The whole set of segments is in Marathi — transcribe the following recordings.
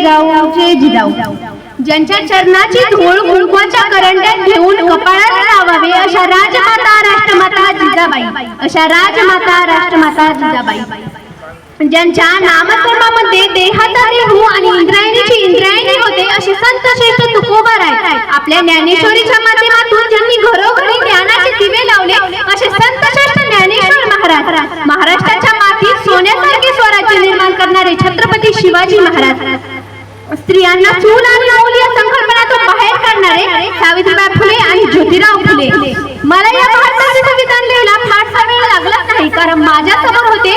जिजाऊ जय जिजाऊ. ज्यांच्या चरणाची धूळ कुंकवाच्या करंड्यात घेऊन कपाळात लावावे अशा राजमाता राष्ट्रमाता जिजाबाई. अशा राजमाता राष्ट्रमाता जिजाबाई. ज्यांच्या नामकर्मामध्ये देहाचा देहू आणि इंद्रायणीची इंद्रायणी होते असे संत श्रेष्ठ तुकोबार आहेत. आपल्या ज्ञानेश्वरीच्या माध्यमातून ज्यांनी घरोघरी ज्ञानाचे दिवे लावले असे संत श्रेष्ठ ज्ञानेश्वर महाराज. महाराष्ट्राच्या मातीत सोन्यासारखे स्वराज्य निर्माण करणारे छत्रपती शिवाजी महाराज. स्त्रियांना चूल आणि मूल या संकल्पनातून बाहेर काढणारे सावित्रीबाई फुले आणि ज्योतिराव फुले. मला या भारताचे संविधान लिहायला फारसा वेळ लागला नाही कारण माझ्यासमोर होते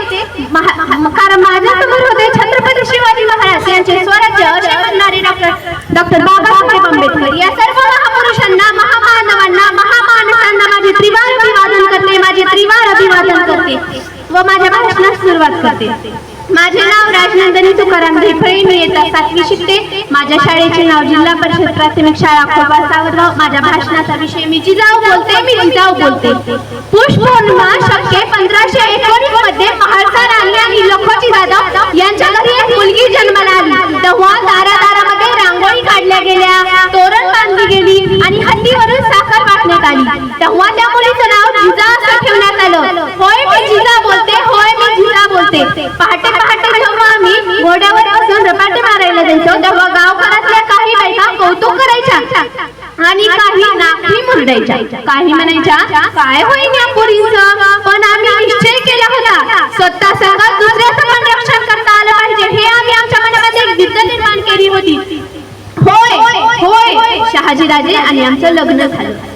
कारण माझ्यासमोर होते छत्रपती शिवाजी महाराज यांचे स्वराज्य असे म्हणणारे डॉक्टर डॉक्टर बाबासाहेब आंबेडकर. या सर्व महापुरुषांना महामानवांना महामानसांना माझे त्रिवार अभिवादन करते माझे त्रिवार अभिवादन करते व माझ्या भाषणास सुरुवात करते. माझे नाव राजनंदनी तुकाराम ढेफळे मी येतात सातवी शिकते. माझ्या शाळेचे नाव जिल्हा परिषद प्राथमिक शाळा खोबा सावरगाव. माझ्या भाषणाचा विषय मी जिजाऊ बोलते मी जिजाऊ बोलते. पुष्पौर्णिमा शक्य पंधराशे एकोणीसमध्ये महारसा राणी आणि लखोजी जाधव यांच्या घरी एक मुलगी जन्माला आली तेव्हा दारा दारामध्ये रांगोळी काढल्या गेल्या. तोरण बांधली गेली आणि हंडीवरून साखर वाटण्यात आली. तेव्हा त्या मुलीचं नाव जिजा असं ठेवण्यात आलं. होय मी जिजा बोलते. होते. पहाटे पहाटे जेव्हा आम्ही घोड्यावर बसून रपाटे मारायला जायचो तेव्हा गावकरातल्या काही बायका कौतुक करायच्या आणि काही नाकी मुरडायच्या. काही म्हणायच्या काय होईल या पोरींचं? पण आम्ही निश्चय केला होता. स्वतः संघात दुसऱ्याचं पण रक्षण करता आलं पाहिजे. हे आम्ही आमच्या मनामध्ये एक जिद्द निर्माण केली होती. होय होय. शहाजीराजे आणि आमचं लग्न झालं.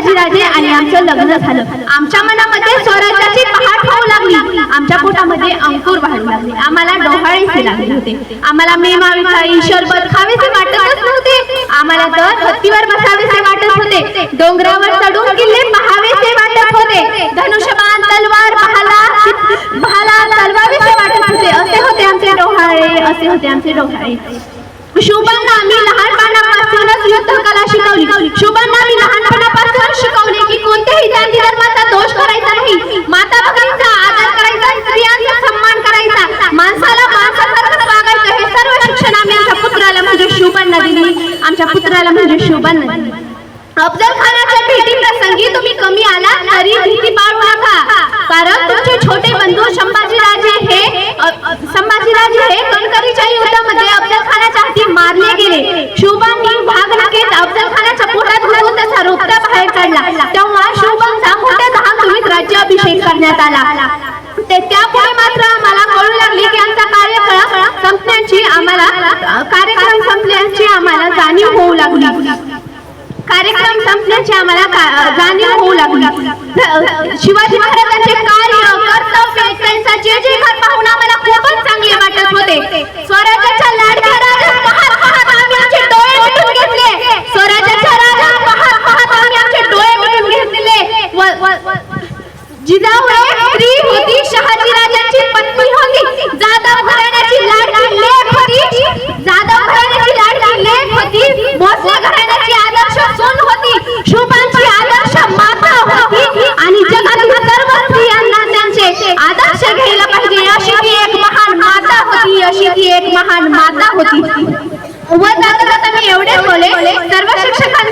शहाजीराजे आणि आमचं लग्न झालं. आमच्या मनामध्ये स्वराज्याची पहाट होऊ लागली. आमच्या पोटामध्ये अंकुर वाढू लागले. आम्हाला डोहाळेसे लागले होते. आम्हाला मेमावी खाई शरबत खावेसे वाटतच नव्हते. आम्हाला तर हत्तीवर बसावेसे वाटत होते. डोंगरावर चढून किल्ले पहावेसे वाटत होते. धनुष्यबाण तलवार भाला भाला तलवावेसे वाटत होते. असे होते आमचे डोहाळे असे होते आमचे डोहाळे. शुभांना आम्ही लहानपणापासूनच युद्ध कला शिकवली. शुभांना आम्ही लहान आमच्या म्हणजे शोभा दिली अफजल खानाच्या भेटी प्रसंगी तुम्ही कमी आला तरी भीती बाळगू नका. कारण तुमचे छोटे बंधू संभाजीराजे हे संभाजीराजे हे कणकरीच्या युद्धामध्ये अफजल खानाच्या हाती मारले गेले. शुभांनी भाग नक्कीच अफजल खानाच्या पोटात घुसून त्याचा रोपटा बाहेर काढला. तेव्हा शुभांचा मोठ्या दहा राज्याभिषेक करण्यात आला ते त्यापुढे मात्र आम्हाला कळू लागले की आमचा कार्यकाळ संपण्याची आम्हाला अ, कार्यक्रम संपल्याची आम्हाला जाणीव होऊ लागली कार्यक्रम संपण्याची आम्हाला जाणीव होऊ लागली. शिवाजी महाराजांचे कार्य कर्तव्य त्यांचा जे जे घर पाहून आम्हाला खूपच चांगले वाटत होते. स्वराज्याच्या लाडक्या राजा पाहत पाहत आम्ही आमचे डोळे मिटून घेतले. स्वराज्याच्या राजा पाहत पाहत आम्ही आमचे डोळे मिटून घेतले. जिजाऊ एक स्त्री होती शहाजी राजाची पत्नी होती जाधव घराण्याची लाडकी लेक होती जाधव घराण्याची लाडकी लेक होती भोसले घराण्याची आदर्श सून होती शुभांची आदर्श माता होती आणि जगातील सर्व स्त्रियांना त्यांचे आदर्श घ्यायला पाहिजे अशी ती एक महान माता होती अशी ती एक महान माता होती. व जाता जाता मी एवढे बोले सर्व शिक्षकांना